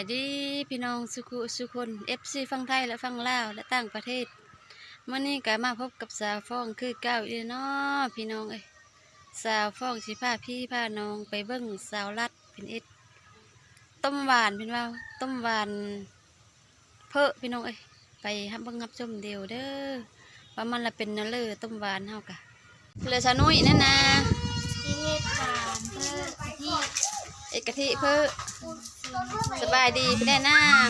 ายดีพี่น้องสุขุสุคน FC ฟังไทยและฟังลาวและต่างประเทศมื่อนี้ก็มาพบกับสาวฟ้องคือเก้าอีเนาะพี่น้องเอ้ยสาวฟ้องสิพาพี่พาน้องไปเบิ่งสาวรัดเป็นเอ็ดต้มหวานเป็นว่าต้มหวานเพอพี่น้องเอ้ยไปฮับเบิ่งฮับชมเดียวเด้อว่ามันละเป็นเนอเลอต้มหวานเฮากะเหลือชานุยนั่นนะที่เฮ็ดบานเพื่อที่เอกกะทิเพื่อ สบายดีพี่แน่นาง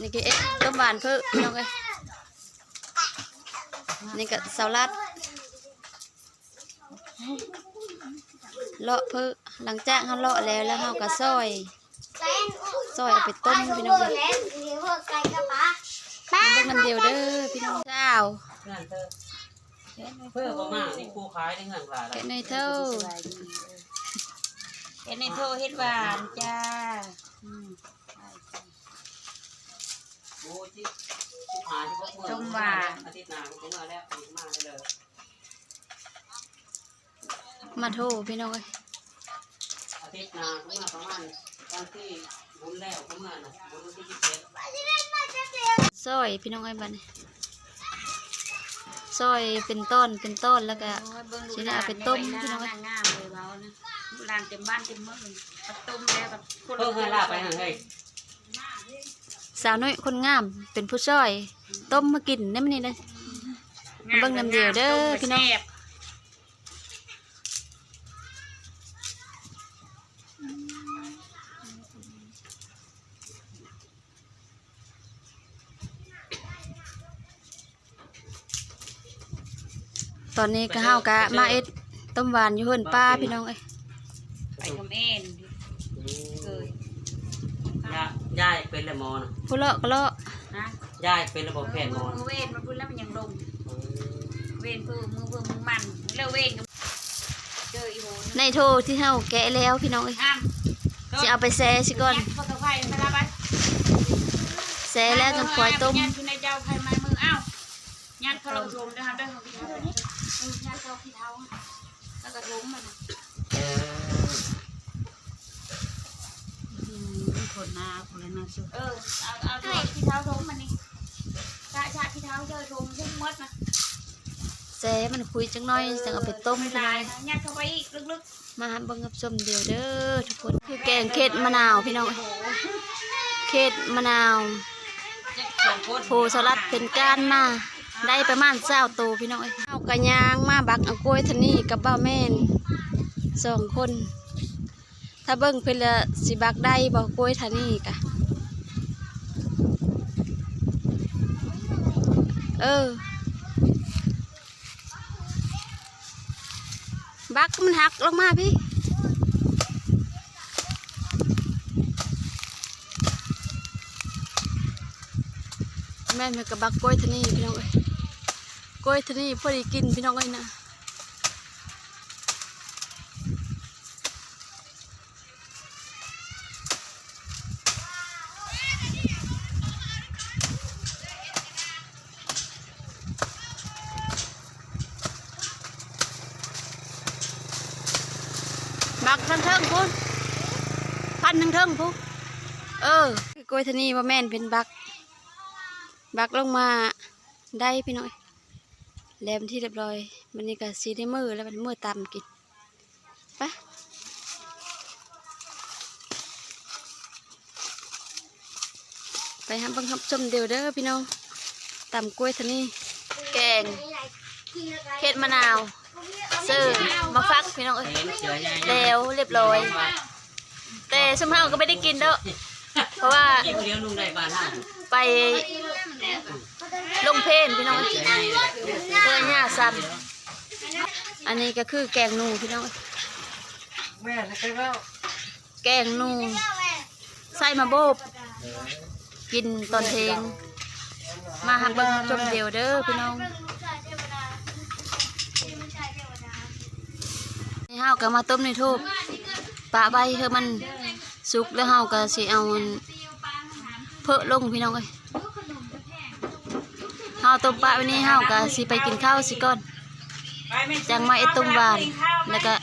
นี่ก็เอ๊ะต้มหวานเพื่อพี่น้องเอ้ยนี่ก็สลัดเลาะเพื่อหลังจากเขาเลาะแล้วแล้วเขาก็ซอยซอยเอาไปต้มพี่น้องเอ้ยมาเบิ่งน้ำเดียวเด้อพี่น้องเจ้า เงินเธอเพื่อประมาณนี่ผู้ขายได้เงินหลายแกะในเท่าเฮ็ดในโทเฮ็ดบานจ้าโอ้จิผู้ขายที่พวกเมืองอาทิตย์หน้าก็มาแล้วมาได้เลยมาโทพี่น้องเอ้ยอาทิตย์หน้าก็มาประมาณตอนที่บุญแล้วก็มาน่ะบุญที่ยี่สิบเจ็ดซอยพี่น้องเอ้ยบัดนี้ ซอยเป็นต้นเป็นต้นแล้วก็ สิได้เอาไปต้มพี่น้อง งามเลยเว้านะลานเต็มบ้านเต็มเมืองปัดต้มแล้วกับคนเพิ่งให้ลาไปหนเฮ้ยสาวน้อยคนงามเป็นผู้ซอย ต้มมากินได้มั้ยนี่เลย เบิ่งน้ำเดียวเด้อพี่น้อง แซ่บ ตอนนี้ก็เฮากะมาเอ็ดต้มหวานอยู่เฮือนป้าพี่น้องเอ้ยไปคอมเอ็นเคยย่าย่ายเป็นละมอนะผู้เลาะก็เลาะฮะย่ายเป็นระบบแผ่นมอมือเวนมาพูดแล้วมันยังลงเวนเพื่อมือเพื่อมือมันแล้วเวนกับเจออีโหในโทที่เฮาแกะแล้วพี่น้องเอ้ยห้ามสิเอาไปแซ่สิก่อนพวกกระไฟมาลาไปแซ่แล้วจังคอยต้มยันคือในเจ้าไฟไม้มืออ้าวยันเขาลงชมนะครับด้วยของพี่เท้ายัน เขาพี่เท้าแล้วก็ล้มมันเออผลนาผลนาสุเออเอาเอาตัวพี่เท้าล้มมันนี่ชาชาพี่เท้าเจอชมทุ่มมดนะแซ่มันคุยจังน้อยจังเอาไปต้มไม่พี่น้องได้เอ้ยนะยัดเข้าไปอีกลึกมาหาเบิ่งกับส้มเดียวเด้อทุกคนคือแกงเค็ดมะนาวพี่น้องเอ้ยเค็ดมะนาวสองคนโพสลัดเป็นก้านมา ได้ประมาณเจ้าโตวพี่น้องเอ้ากระยางมาบักเอากล้วยทนี่กับบ้าแม่นสองคน ถ้าเบิ่งเพิ่นลสิบักได้บ่กกล้วยทนี่กะเออ บักมันหักลงมาพี่แม่นมันกับบักกล้วยทนี่พี่น้องเอ้ย กล้วยทานี่พอดีกินพี่น้องเอ้ยนะบักทั้งเทิงพูนพันทั้งเทิงพูนเออกล้วยทานี่ว่าแม่นเป็นบัก บักลงมาได้พี่น้อย แล้วที่เรียบร้อยมันนี่ก็สีได้มือแล้วมันมือตำกินปะไปห้ามบังคับชมเดียวเด้อพี่น้องตำกล้วยทานี่แกงเค็ดมะนาวเสิร์ฟมาฟักพี่น้องเอ้ยเห็วเรียบร้อย แต่สมเฮาก็ไม่ได้กินเด้อเพราะว่าไป เพนพี่น้องเสือใหญ่เลยเพื่อหญ้าซ้ำอันนี้ก็คือแกงนูพี่น้องแม่เคยเล่าแกงนูใส่มาโบบกินตอนเทงมาหักเบิ้งจมเดียวเด้อพี่น้องนี่เฮาก็มาต้มในทูบปะใบคือมันสุกแล้วเฮาก็สิเอานเพอะลงพี่น้องเอ้ย เฮาต้มปะไว้นี่เฮาก็สิไปกินข้าวสิก่อนไปไปแม่จังมาไอ้ตุ้มหวานแล้วก็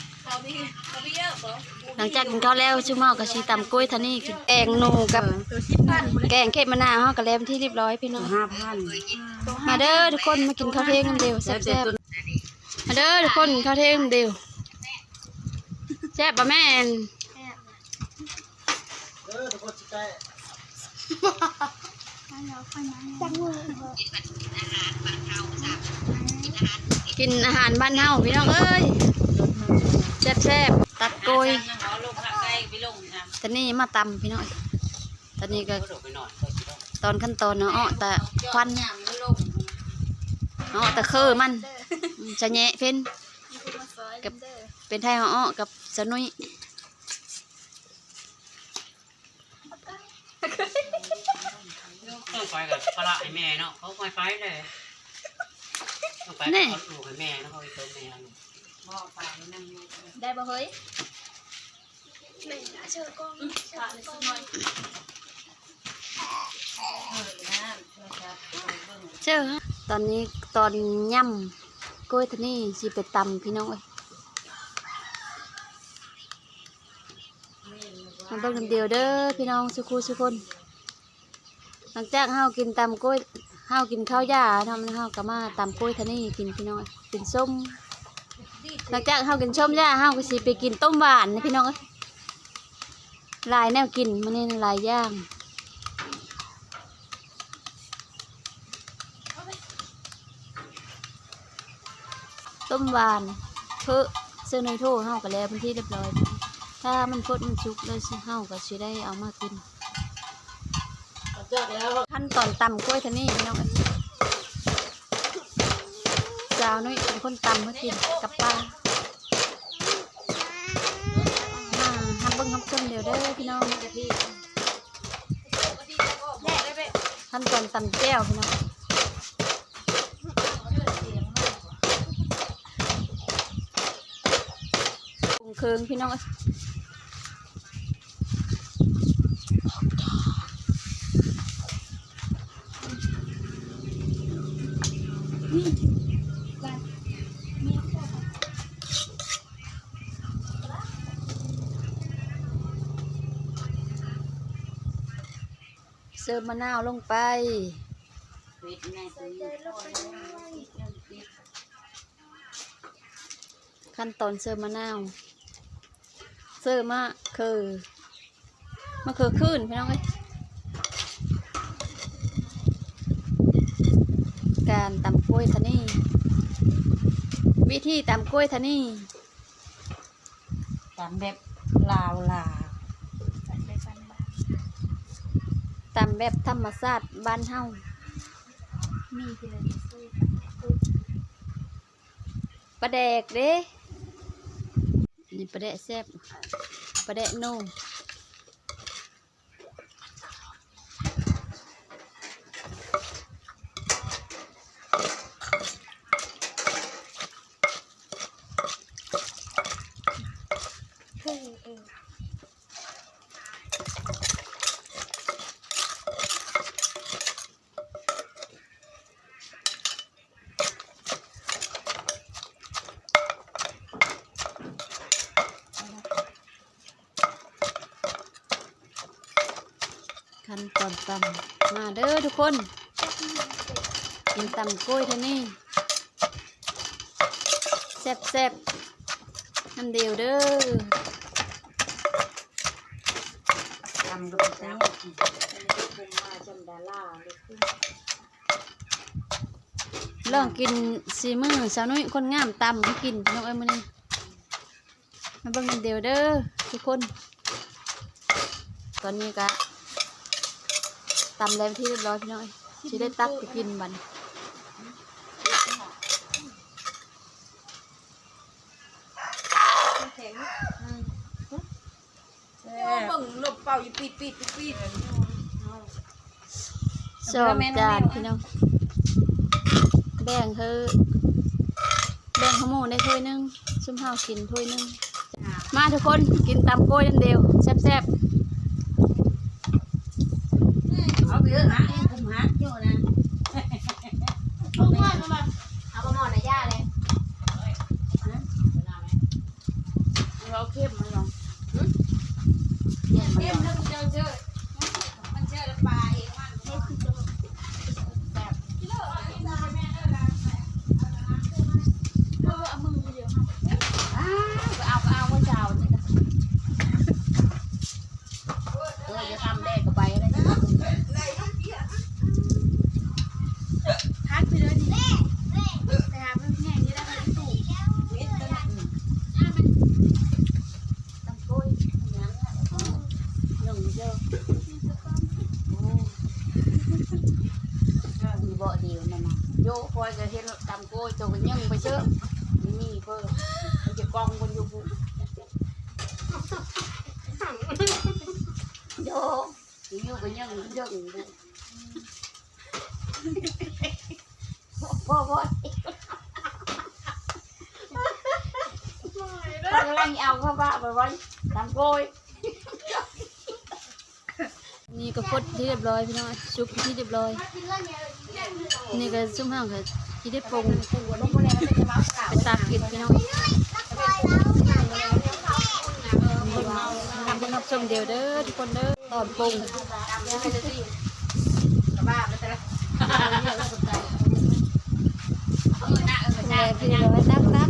หลังจากกินข้าวแล้วชุ่มเมากับชีตำกล้วยทานี่กินแกงหนูกับแกงเค็มมะนาวเฮากับแลมที่เรียบร้อยพี่น้องห้าพันมาเด้อทุกคนมากินข้าวเที่ยงกันเดียวแซ่บๆมาเด้อทุกคนข้าวเที่ยงกันเดียวแซ่บปะแม่น กินอาหารบ้านเฮาพี่น้องเอ้ยแซ่บๆตัดโกยขอลงผักไก่ไปลงนะตอนนี้มาตำพี่น้องตอนนี้ก็ก็โดดไปหน่อยตอนขั้นตอนเนาะแต่ควันอ้อแต่คือมันจะแ nhẹ เพ่นกับเป็นไทยอ้อกับสนุยต้องไปกับปลาไอ้แม่เนาะเขาไปไปเลย ต้องไปเอาลูกให้แม่แล้วเขาไปเติมแม่ลูกบ่ไปนั่งอยู่ได้บ่เฮ้ยเออนะโทรศัพท์เบิ่งเจ้าตอนนี้ตอนย่ำกล้วยทานี่สิไปตำพี่น้องเอ้ยมาเบิ่งกันเดียวเด้อพี่น้องสุขุสุคน หลังจากเฮากินตำกล้วย เฮาวกินข้าวหญ้าเนาะมันเฮาก็มาตำกล้วยทานี่กินพี่น้องกินส้มหลังจากเฮาวกินส้มหญ้าเฮาก็สิไปกินต้มหวานนะพี่น้องลายแนวกินมันนี่ลายย่างต้มหวานเพื่อเสื้อในโถเฮาวก็แล้วเป็นที่เรียบร้อย ถ้ามันพดมันชุกเลยสิเฮาก็สิได้เอามากิน ขั้นตอนตำกล้วยทานี่พี่น้องเอ้าวน้อยเป็นคนตำเมื่อกินกับปลามาฮับเบิ้งฮับชมเดี๋ยวเด้พี่น้องขั้นตอนตำแก้วพี่น้องปรุงเครื่องพี่น้อง เอ้ยเสิร์ฟมะนาวลงไปปิดในตัวนี้ขั้นตอนเสิร์ฟมะนาวเสิร์ฟมะคือมะเขือขึ้นพี่น้องเอ้ยการตำกล้วยทะนี่วิธีตำกล้วยทะนี่ตามแบบลาวลา แบบธรรมชาติบ้านเฮาปลาแดกเด้นี่ปลาแดกแซ่บปลาแดกโน่มนตอนตำมาเด้อทุกคนกินตำกล้วยทะนี่แซ่บแซ่บน้ำเดียวเด้อทำดูแล้วคุมมาจนดาราเลยคุมลองกินซีมือสาวนุ้ยคนงามตำให้กินน้องเอ้ยมือนี้มาเบิ่งเดียวเด้อทุกคน ตอนนี้ก็ ตำแล้วที่เรียบร้อยพี่น้อยสิได้ตักไปกินบันเบิ่งลบเป่าอยู่ปิดปิดปิดปิดสองจานพี่น้องแบ่งเธอแบ่งขโมยได้ถ้วยนึงซุ่มห้าวกินถ้วยนึงมาทุกคนกินตำกล้วยนั่นเดียวแซ่บเอาไปเถอะนะคุมฮักอยู่นะ เอาประมอนนะย่าเลย เอาเข้มมาลอง เอ็มแล้วเจ้าเจอมันเจอแล้วปลาเองมัน อ้าวก็เอาก็เอาเมื่อเช้านี่นะเออจะทำได้ก็ไปได้ พักไปเลยดิไปหาเพื่อนแง่นี่ได้ไปตู่ ตำกุ้ยอย่างนั้นหนึ่งเดียวโอ้มีบ่เดียวนั่นน่ะโยคอยก็เห็นตำกุ้ยตัวก็ยังไปเชื่อมีมีเพิ่มมันจะกองบนอยู่ปุ๊โยอยู่ ก็ยังเรื่องอยู่พ่อพ่อกำลังเอาเข้าบ้านไปไว้ตำกุ้ยนี่ก็พดที่เรียบร้อยพี่น้องชุบที่เรียบร้อย นี่ก็ซุ่มห้างก็ที่ได้ปรุงไปตากกินพี่น้องนี่ทำเป็นรั บชมเดียวเด้อทุกคนเด้อตอนปรุงปรุงแล้วพี่เรียบร้อยตักตัก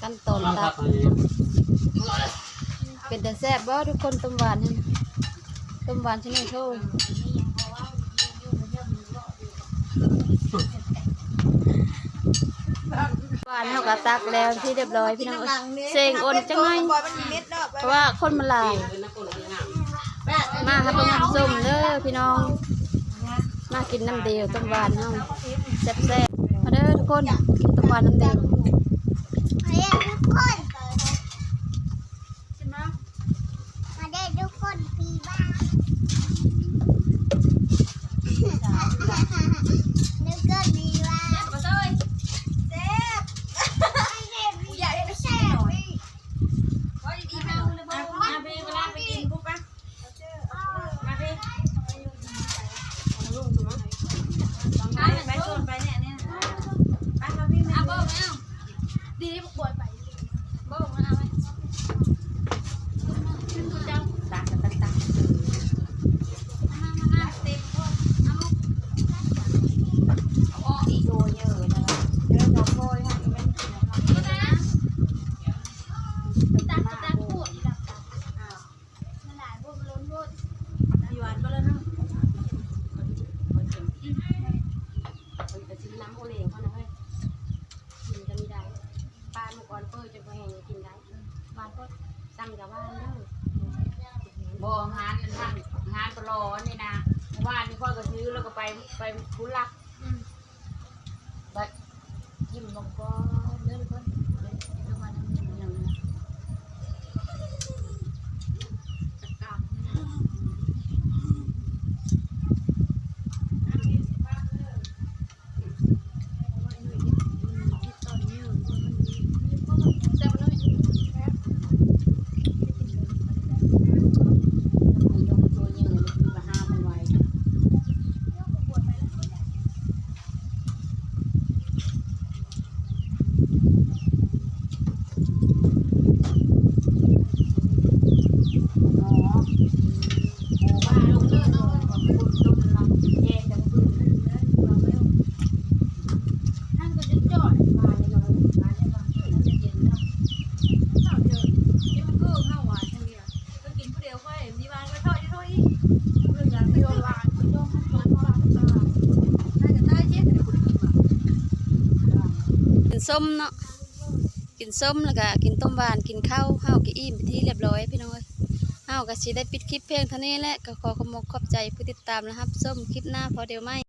ขั้นตอนตัพักเป็นแต่แซ่บบ่ทุกคนต้มหวานนี่ต้มหวานชนิดโทษหวานเท่า ก็ตักแล้วที่เรียบร้อยพี่น้องเอ้ยเซงอ้นจังไงเพราะว่าคนมันหลายเป็นนักคนงามาครับเป็นน้ำส้มเด้อพี่น้อง มากินน้ำเดียวต้มหวานเฮาแซ่บๆมาเด้อทุกคนกินต้มหวานน้ำเดียว มาได้ทุกคนมาได้ทุกคนปีบ้านึกก็ดีว่ามาเลยเจ็บอยากได้แซ่บว่าดีๆมาเลยมา มาพี่เวลาไปกินปุ๊บปะมาพี่ไปชวนไปเนี่ยเนี่ยไปมาพี่มา เอาบ่ไม่เอาดีบวยไปบ่มาเอาไหม ตักตักตัก มาเต็มพวกเอาลูก อ๋ออีโดเยอะนะเดี๋ยวเราโกยให้มัน ก็ได้นะตักตักพูดอีหลับตักมันหลายพวกมันล้นพูด อยู่อันก็แล้วเนาะ มันจะซื้อน้ำโอเลี้ยงเขานะเฮ้ยกินกันไม่ได้ปลาหมูกรเปิดจะไปแห้งกินได้บ้านก็สั่งกั บองานเด้อบ่งานทำงานตลอดนี่นะว่านี่ค่อยก็ซื้อแล้วก็ไปไปคุ้นลักบัดยิ้มลงก็เดินคนเดินมาทางนี้อย่างนั้น ตัวยืนคือมาห้ามมันไว้ อ๋อโอ้ว่าลงเลิกเนาะขอบคุณลงลำแย่จังพึ่งเราไม่ ท่านก็จะจอด มาเลยเนาะมาเลยว่าแล้วจะเย็นเนาะ เท่าเดิมนี่มันก็ข้าวหวานทั้งนี้ก็กินผู้เดียวค่อยมีบานก็ทอดที่ทอดอีกเรื่องอย่างไม่โดนวานโดนข้าวหวานทอดน่าจะได้เจ๊แต่คุณกินกิน ส้มเนาะกินส้มแล้วก็กินต้มหวานกินข้าวเฮาวก็อิ่มไปที่เรียบร้อยพี่น้องเอ้ยเฮาก็สิได้ปิดคลิปเพลงเท่านี้แหละก็ขอขอบคุณขอบใจผู้ติดตามนะครับส้มคลิปหน้าพอเดียวไหม